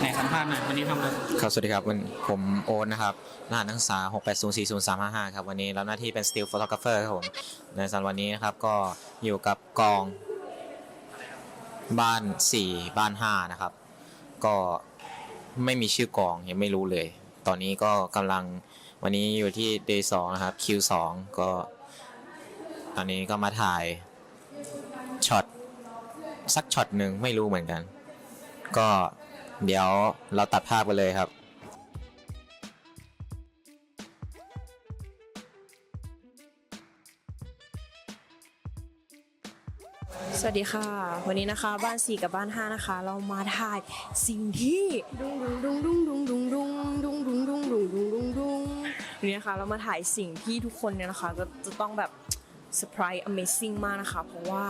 ไหนสัมภาษณ์หน่อยวันนี้ทำอะไรครับสวัสดีครับวันผมโอ๊ตนะครับรหัสนักศึกษา6804035ครับวันนี้รับหน้าที่เป็น still photographer ครับผมในสันวันนี้นะครับก็อยู่กับกองบ้าน 4 บ้าน 5 นะครับ ก็ไม่มีชื่อกองยังไม่รู้เลย ตอนนี้ก็กำลังวันนี้อยู่ที่ day 2นะครับ Q 2 ก็ ตอนนี้ก็มาถ่ายช็อตสักช็อตหนึ่งไม่รู้เหมือนกัน ก็ เดี๋ยวเราตัดภาพกันเลยครับ สวัสดีค่ะ วันนี้นะคะบ้าน 4 กับบ้าน 5 นะคะ เรามาถ่ายสิ่งที่ดุงดุงดุงดุงดุงดุงดุงดุงดุงดุงดุงดุงดุงดุงวันนี้นะคะเรามาถ่ายสิ่งที่ทุกคนเนี่ยนะคะก็จะต้องแบบเซอร์ไพรส์ Amazing มากนะคะ เพราะว่า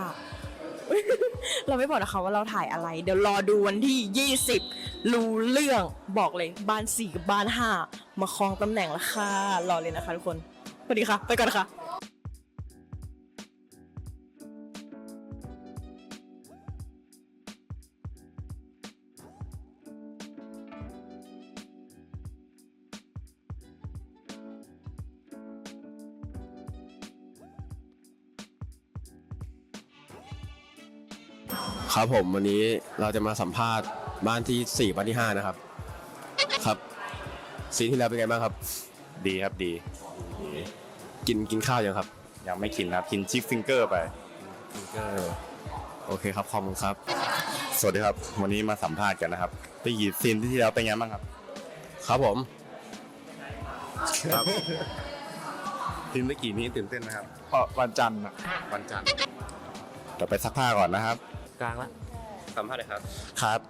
เราไม่บอกนะคะว่าเราถ่ายอะไร เดี๋ยวรอดูวันที่ 20 รู้เรื่องบอกเลยบ้าน4กับบ้าน5มาครองตำแหน่งล้วค่ะรอเลยนะคะทุกคนสวัสดีค่ะ ไปก่อนนะคะครับผมวันนี้เราจะมาสัมภาษณ์ บ้านที่4บ้านที่ 5 นะครับ ครับซีนที่แล้วเป็นไงบ้างครับ ดีครับดี กินกินข้าวยังครับยังไม่กินนะครับกินชิคฟิงเกอร์ไป ก็โอเคครับขอบคุณครับ สวัสดีครับ วันนี้มาสัมภาษณ์กันนะครับไปหยิบซีนที่แล้วเป็นไงบ้างครับครับผม ครับซีนเมื่อกี้นี้ตื่นเต้นนะครับเพราะวันจันทร์อะวันจันทร์เดี๋ยวไปซักผ้าก่อนนะครับ กลางละสัมภาษณ์เลยครับ ครับ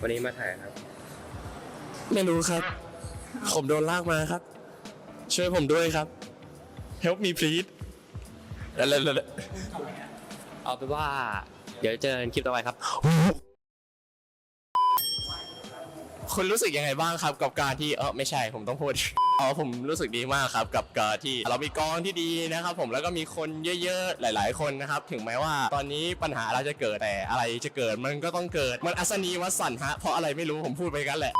วันนี้มาถ่ายครับ ไม่รู้ครับ ผมโดนลากมาครับ ช่วยผมด้วยครับ help me please แล้วแล้วแล้วเอาเป็นว่า เดี๋ยวเจอกันคลิปต่อไปครับ คุณรู้สึกยังไงบ้างครับ กับการที่เออไม่ใช่ผมต้องพูด อ๋อผมรู้สึกดีมากครับกับการที่เรามีกองที่ดีนะครับ ผมแล้วก็มีคนเยอะๆหลาย ๆ คนนะครับ ถึงแม้ว่าตอนนี้ปัญหาอะไรจะเกิดแต่อะไรจะเกิดมันก็ต้องเกิดมันอัศนีวสันฮะเพราะอะไรไม่รู้ผมพูดไปกันแหละ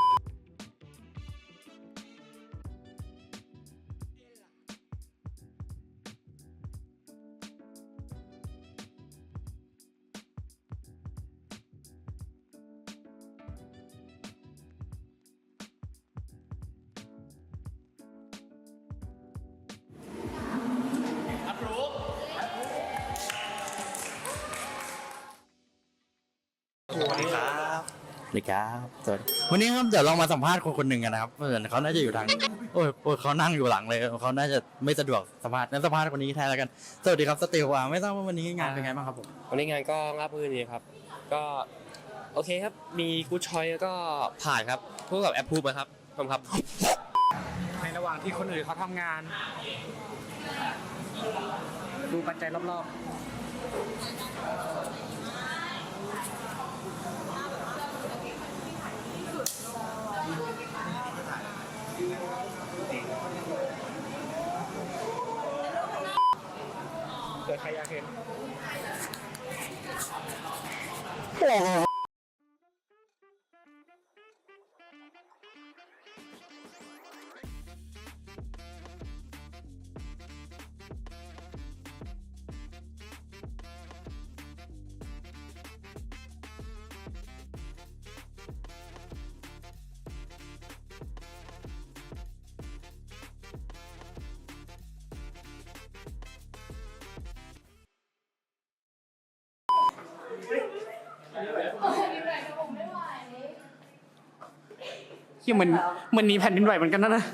สวัสดีครับสวัสดีครับสวัสดีวันนี้ครับเดี๋ยวเรามาสัมภาษณ์คนคนหนึ่งกันนะครับเหมือนเขาน่าจะอยู่ทางโอ้ยโอ้ยเขานั่งอยู่หลังเลยเขาน่าจะไม่สะดวกสัมภาษณ์งั้นสัมภาษณ์คนนี้แทนแล้วกันสวัสดีครับสติวาไม่ทราบว่าวันนี้งานเป็นไงบ้างครับผมวันนี้งานก็ราบรื่นดีครับ ก็โอเคครับมีกูชอยก็ผ่านครับพูดกับแอปพูดนะครับขอบคุณครับ ในระหว่างที่คนอื่นเขาทำงาน ดูปัจจัยรอบๆ ที่มันมันมีแผ่นดินไหวเหมือนกันนะนะ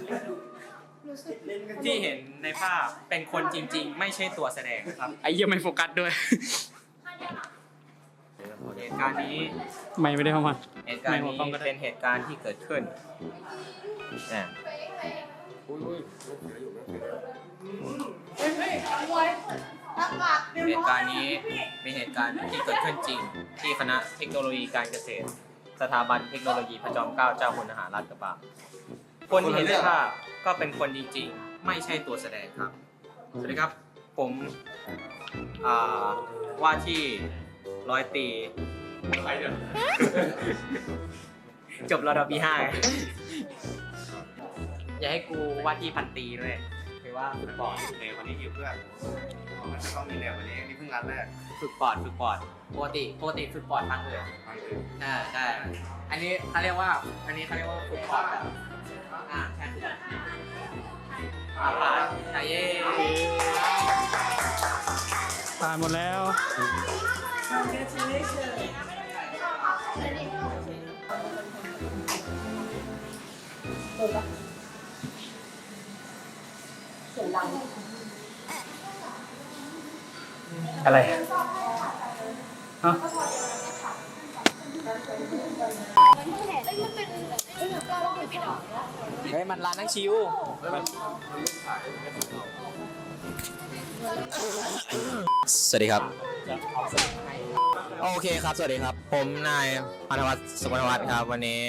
ที่เห็นในภาพเป็นคนจริง ๆ ไม่ใช่ตัวแสดงครับไอ้เหี้ยังไม่โฟกัสด้วยเหตุการณ์นี้ไม่ไม่ได้เข้ามาเหตุการณ์ไม่นี้หัวข้อก็ได้เป็นเหตุการณ์ที่เกิดขึ้นอะเหตุการณ์นี้เป็นเหตุการณ์ที่เกิดขึ้นจริง ที่คณะเทคโนโลยีการเกษตร สถาบันเทคโนโลยีพระจอมเกล้าเจ้าคุณทหารราชกระบังคนที่เห็นในภาพก็เป็นคนจริงๆ ไม่ใช่ตัวแสดงครับ สวัสดีครับ ผมว่าที่ร้อยตีจบรอดอปีห้าอย่าให้กูว่าที่พันตีด้วย คือว่าฝึกปอดในวันนี้อยู่เพื่อนมันจะต้องมีเรียวันนี้นี่เพิ่งงานแรกฝึกปอดฝึกปอดปกติปกติฝึกปอดทางอื่นใช่ใช่อันนี้เขาเรียกว่า อันนี้เขาเรียกว่าฝึกปอดแบบอ่าใช่อ่าผ่านใช่เย้ผ่านหมดแล้วอะไรเฮ้ยมันร้านนั่งชิวสวัสดีครับ โอเคครับ สวัสดีครับ ผมนายพันธวัฒน์สุวรรณวัฒน์ครับ วันนี้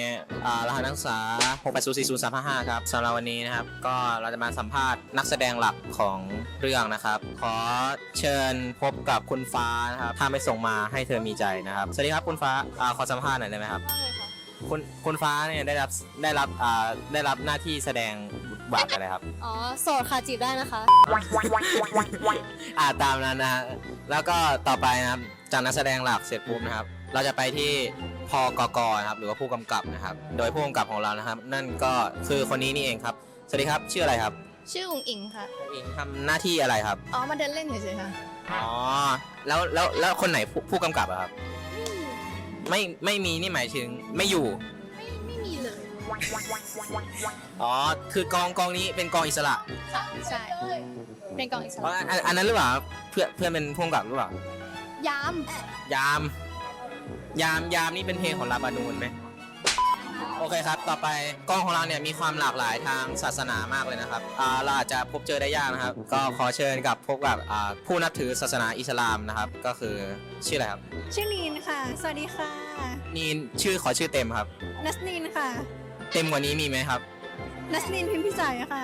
อ่ารหัสนักศึกษา6804055ครับสำหรับวันนี้นะครับ ก็เราจะมาสัมภาษณ์นักแสดงหลักของเรื่องนะครับ ขอเชิญพบกับคุณฟ้านะครับถ้าไม่ส่งมาให้เธอมีใจนะครับ สวัสดีครับคุณฟ้าอ่าขอสัมภาษณ์หน่อยได้ไหมครับคุณคุณฟ้าเนี่ยได้รับได้รับอ่าได้รับหน้าที่แสดงบทบาทอะไรครับ อ๋อ โสดค่ะจีบได้นะคะ อ่าตามนั้นนะฮะแล้วก็ต่อไปนะครับจากนักแสดงหลักเสร็จปุ๊บนะครับ เราจะไปที่พกกนะครับหรือว่าผู้กำกับนะครับ โดยผู้กำกับของเรานะครับ นั่นก็คือคนนี้นี่เองครับ สวัสดีครับชื่ออะไรครับชื่ออุ๋งอิงค่ะ อิงทำหน้าที่อะไรครับอ๋อ มาเดินเล่นเฉยๆค่ะ อ๋อแล้วแล้วแล้วคนไหนผู้ผู้กำกับอะครับ ไม่ไม่มีนี่หมายถึงไม่อยู่ไม่ไม่มีเลย อ๋อ คือกองกองนี้เป็นกองอิสระค่ะใช่ เป็นกองอิสอ๋อระอันอันนั้นหรือเปล่าครับเพื่อนเพื่อนเป็นผู้กำกับหรือเปล่า ยามยาม ยามยามนี่เป็นเพลงของลาบานูนไหมโอเคครับ ต่อไปกล้องของเราเนี่ยมีความหลากหลายทางศาสนามากเลยนะครับอ่าเราอาจจะพบเจอได้ยากนะครับ ก็ขอเชิญกับพวกแบบอ่าผู้นับถือศาสนาอิสลามนะครับ ก็คือชื่ออะไรครับชื่อนีนค่ะ สวัสดีค่ะ นี่ชื่อขอชื่อเต็มครับ นัสนีนค่ะ เต็มกว่านี้มีไหมครับ นัสนีนพิมพิสัยค่ะ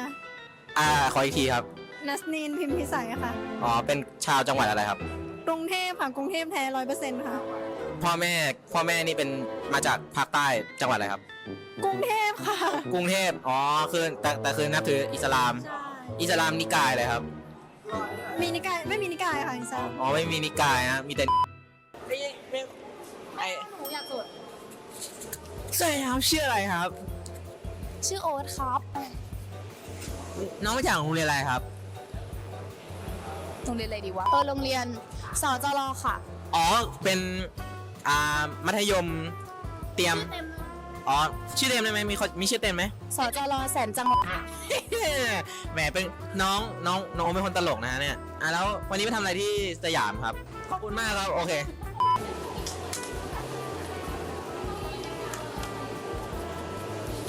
อ่าขออีกทีครับ นัสนีนพิมพิสัยค่ะ อ๋อ เป็นชาวจังหวัดอะไรครับ กรุงเทพค่ะ กรุงเทพแท้ร้อยเปอร์เซ็นต์ค่ะ พ่อแม่ พ่อแม่นี่เป็นมาจากภาคใต้จังหวัดอะไรครับ กรุงเทพค่ะ กรุงเทพ อ๋อ คือแต่แต่คือนับถืออิสลามอิสลามนิกายอะไรครับ มีนิกาย ไม่มีนิกายค่ะอิสลามอ๋อ ไม่มีนิกายนะ มีแต่ ไม่ไม่ไอหนูอยากโสดใช่ครับชื่ออะไรครับ ชื่อโอ๊ตครับน้องมาจากโรงเรียนอะไรครับ โรงเรียนอะไรดีวะเออโรงเรียนสจรค่ะ อ๋อ เป็น อ่า มัธยม เตรียม อ๋อ ชื่อเต็มได้ไหมมีคนมีชื่อเต็มไหม สจรแสนจังหวัดแหม เป็นน้องน้องน้องเป็นคนตลกนะฮะเนี่ย อะแล้ววันนี้ไปทำอะไรที่สยามครับ ขอบคุณมากครับ โอเค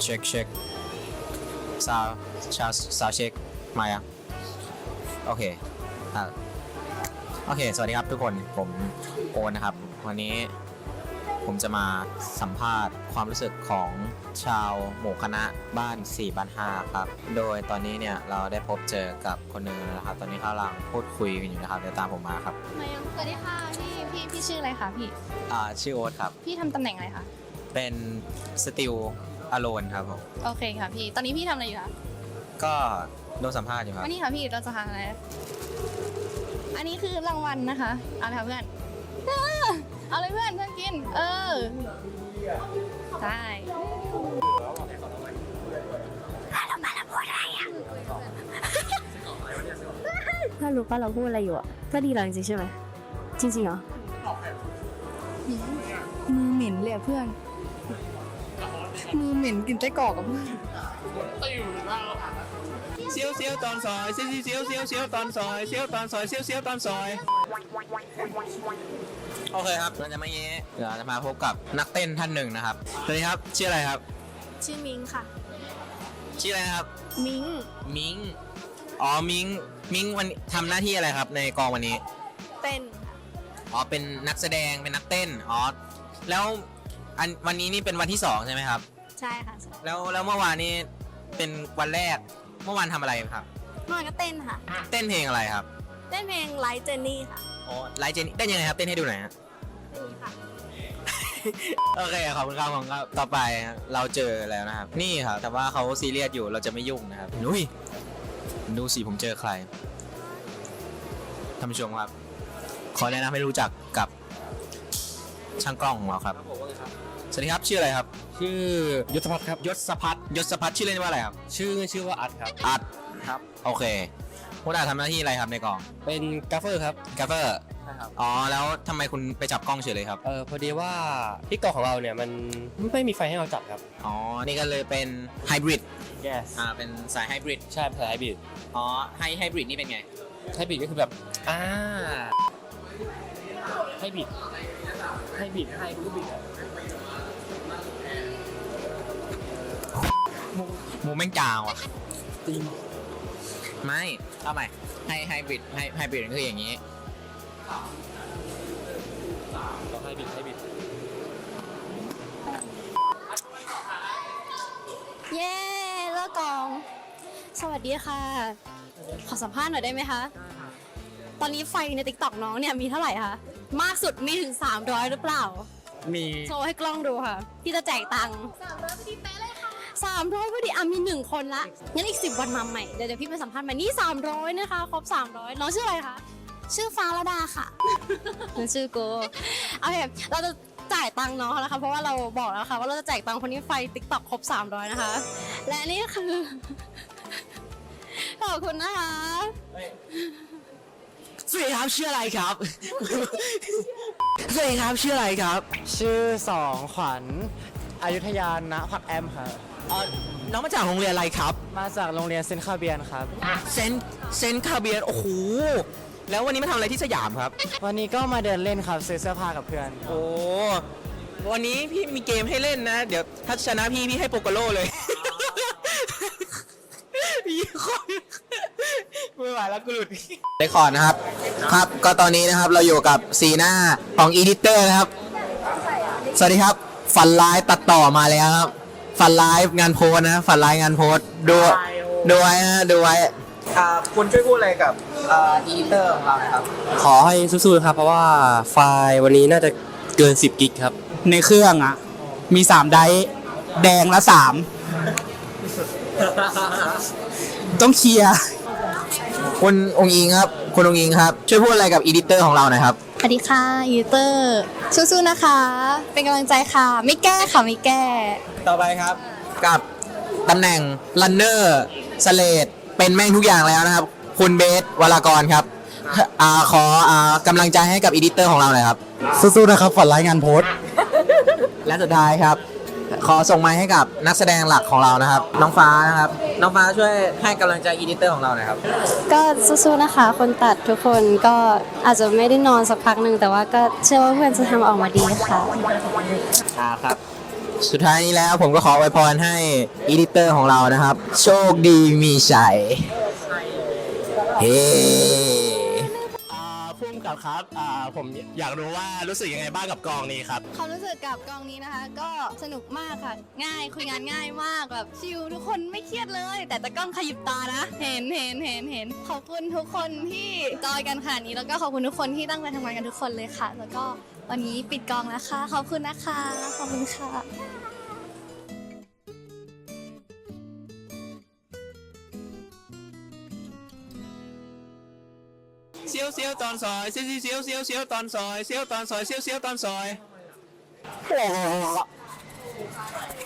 เช็คเช็ค ซาวชาวซาวเช็คมายังโอเคอะโอเค สวัสดีครับทุกคนผมโอนนะครับ วันนี้ผมจะมาสัมภาษณ์ความรู้สึกของชาวหมู่คณะบ้าน4บ้าน5ครับ โดยตอนนี้เนี่ยเราได้พบเจอกับคนหนึ่งนะครับ ตอนนี้เขากำลังพูดคุยกันอยู่นะครับ เดี๋ยวตามผมมาครับ มายังสวัสดีค่ะพี่พี่พี่ชื่ออะไรคะพี่ อ่า ชื่อโอ๊ตครับ พี่ทำตำแหน่งอะไรคะ เป็นสติล อโลนครับผม โอเคค่ะพี่ ตอนนี้พี่ทำอะไรอยู่คะ ก็โดนสัมภาษณ์อยู่ครับ วันนี้ค่ะพี่เราจะทำอะไร อันนี้คือรางวัลนะคะ เอาเลยค่ะเพื่อน เออเอาเลยเพื่อนเพื่อนกิน เออ ได้เพื่อนรู้ป่ะเราพูดอะไรอยู่อะเพื่อนดีเราจริงๆใช่ไหมจริงๆเหรอมือเหม็นเลยอะเพื่อน มือเหม็นกินไส้กรอกกับเพื่อนเซียวเซียวตอนซอยเซียวเซียวเซียวเซียวตอนซอยเซียวตอนซอยเซียวเซียวตอนซอยโอเคครับเราจะมาเย้เดี๋ยวเราจะมาพบกับนักเต้นท่านหนึ่งนะครับสวัสดีครับชื่ออะไรครับ ชื่อมิงค่ะ ชื่ออะไรนะครับ มิงมิงอ๋อมิงมิงวันทำหน้าที่อะไรครับ ในกองวันนี้ เต้นอ๋อเป็นนักแสดงเป็นนักเต้นอ๋อแล้ว อันวันนี้นี่เป็นวันที่สองใช่ไหมครับ ใช่ค่ะแล้วแล้วเมื่อวานนี้เป็นวันแรก เมื่อวานทำอะไรครับ เมื่อวานก็เต้นค่ะ เต้นเพลงอะไรครับเต้นเพลงไลท์เจนนี่ค่ะอ๋อไลฟ์เจนนี่เต้นยังไงครับ เต้นให้ดูหน่อยฮะนี่ค่ะ โอเคขอบคุณครับขอบคุณครับต่อไปครับเราเจอแล้วนะครับ นี่ครับ แต่ว่าเขาซีเรียสอยู่เราจะไม่ยุ่งนะครับนุ้ยดูสิผมเจอใครท่านผู้ชมครับ ขอแนะนำให้รู้จักกับ ช่างกล้องของเราครับ สวัสดีครับชื่ออะไรครับ ชื่อยศพัฒน์ครับยศพัฒน์ยศพัฒน์ชื่อเล่นว่าอะไรครับ ชื่อชื่อว่าอัดครับ อัดครับ โอเคคุณอาทำหน้าที่อะไรครับในกอง เป็นกราฟเฟอร์ครับกราฟเฟอร์ใช่ครับ อ๋อ แล้วทำไมคุณไปจับกล้องเฉยเลยครับ เออพอดีว่าที่เกาะของเราเนี่ยมันไม่มีไฟให้เราจับครับ อ๋อ นี่ก็เลยเป็นไฮบริด yes อ่า เป็นสายไฮบริด ใช่ภาษาไฮบริด อ๋อ ไฮไฮบริดนี่เป็นไง ไฮบริดก็คือแบบ อ่า ไฮบริด ไฮบริดไฮบริดมูแม่งจาวอะ จริง ไม่ เอาใหม่ไฮไฮบริดไฮไฮบริดคืออย่างนี้เราไฮบริดไฮบริด เย้เลิกกอง สวัสดีค่ะ ขอสัมภาษณ์หน่อยได้ไหมคะ ตอนนี้ไฟในติ๊กต็อกน้องเนี่ยมีเท่าไหร่คะ มากสุดมีถึง 300 หรือเปล่า มีโชว์ให้กล้องดูค่ะ ที่จะแจกตังค์สามร้อยพอดีอะมีหนึ่งคนละ งั้นอีกสิบวันมาใหม่ เดี๋ยวเดี๋ยวพี่ไปสัมภาษณ์ใหม่นี่สามร้อยนะคะ ครบสามร้อยน้องชื่ออะไรคะ ชื่อฟ้าระดาค่ะนั่นชื่อโกโอเคเราจะจ่ายตังค์น้องเขาแล้วค่ะ เพราะว่าเราบอกแล้วค่ะ ว่าเราจะแจกตังค์คนที่ไฟติ๊กต็อกครบสามร้อยนะคะ และนี่คือ ขอบคุณนะคะ สวัสดีครับชื่ออะไรครับ สวัสดีครับชื่ออะไรครับ ชื่อสองขวัญอยุธยาณผักแอมครับอ๋อน้องมาจากโรงเรียนอะไรครับ มาจากโรงเรียนเซนต์คาเบียนครับ เซนเซนคาเบียน โอ้โห แล้ววันนี้มาทำอะไรที่สยามครับ วันนี้ก็มาเดินเล่นครับซื้อเสื้อผ้ากับเพื่อน โอ้ วันนี้พี่มีเกมให้เล่นนะ เดี๋ยวถ้าชนะพี่พี่ให้โปโกโลเลย พี่คอย ไม่ไหวแล้วกูหลุดเรคคอร์ดนะครับ ครับ ก็ตอนนี้นะครับเราอยู่กับสีหน้าของอีดิเตอร์นะครับ สวัสดีครับ ฝันร้ายตัดต่อมาแล้วครับ ฝันร้ายงานโพสนะ ฝันร้ายงานโพสดูดูไว้นะดูไว้ อ่าคุณช่วยพูดอะไรกับอ่าอีดิเตอร์ของเรานะครับ ขอให้สู้ๆครับ เพราะว่าไฟล์วันนี้น่าจะเกิน 10 กิกครับ ในเครื่องอะ มีสามไดร์แดงละสามต้องเคลียร์ คุณองค์อิงครับ คุณองค์อิงครับ ช่วยพูดอะไรกับอีดิเตอร์ของเราหน่อยครับ สวัสดีค่ะยูเตอร์ สู้ๆนะคะ เป็นกำลังใจค่ะ ไม่แก้ค่ะไม่แก้ ต่อไปครับ กับตำแหน่งลันเนอร์สเลดเป็นแม่งทุกอย่างแล้วนะครับ คุณเบสวรากรครับอ่าขออ่ากำลังใจให้กับอีดิเตอร์ของเราหน่อยครับ สู้ๆนะครับฝันร้ายงานโพสต์และสุดท้ายครับ ขอส่งไม้ให้กับนักแสดงหลักของเรานะครับ น้องฟ้านะครับ น้องฟ้าช่วยให้กำลังใจอีดิเตอร์ของเราหน่อยครับ ก็สู้ๆนะคะ คนตัดทุกคนก็อาจจะไม่ได้นอนสักพักหนึ่งแต่ว่าก็เชื่อว่าเพื่อนจะทำออกมาดีค่ะอ่าครับ สุดท้ายนี้แล้วผมก็ขออวยพรให้อีดิเตอร์ของเรานะครับ โชคดีมีชัยเฮ้อ่า ครับครับอ่าผมอยากรู้ว่ารู้สึกยังไงบ้างกับกองนี้ครับความรู้สึกกับกองนี้นะคะ ก็สนุกมากค่ะ ง่ายคุยงานง่ายมากแบบชิลทุกคนไม่เครียดเลย แต่ตะกล้องขยิบตานะ เห็นเห็นเห็นเห็นขอบคุณทุกคนที่จอยกันขนาดนี้แล้วก็ขอบคุณทุกคนที่ตั้งใจทำงานกันทุกคนเลยค่ะ แล้วก็วันนี้ปิดกองแล้วค่ะขอบคุณนะคะขอบคุณค่ะ ยวเสียวตอนซอยเสียวเสียวเสียวเสียวตอนซอยเสียวตอนซอยเสียวเสียวตอนซอย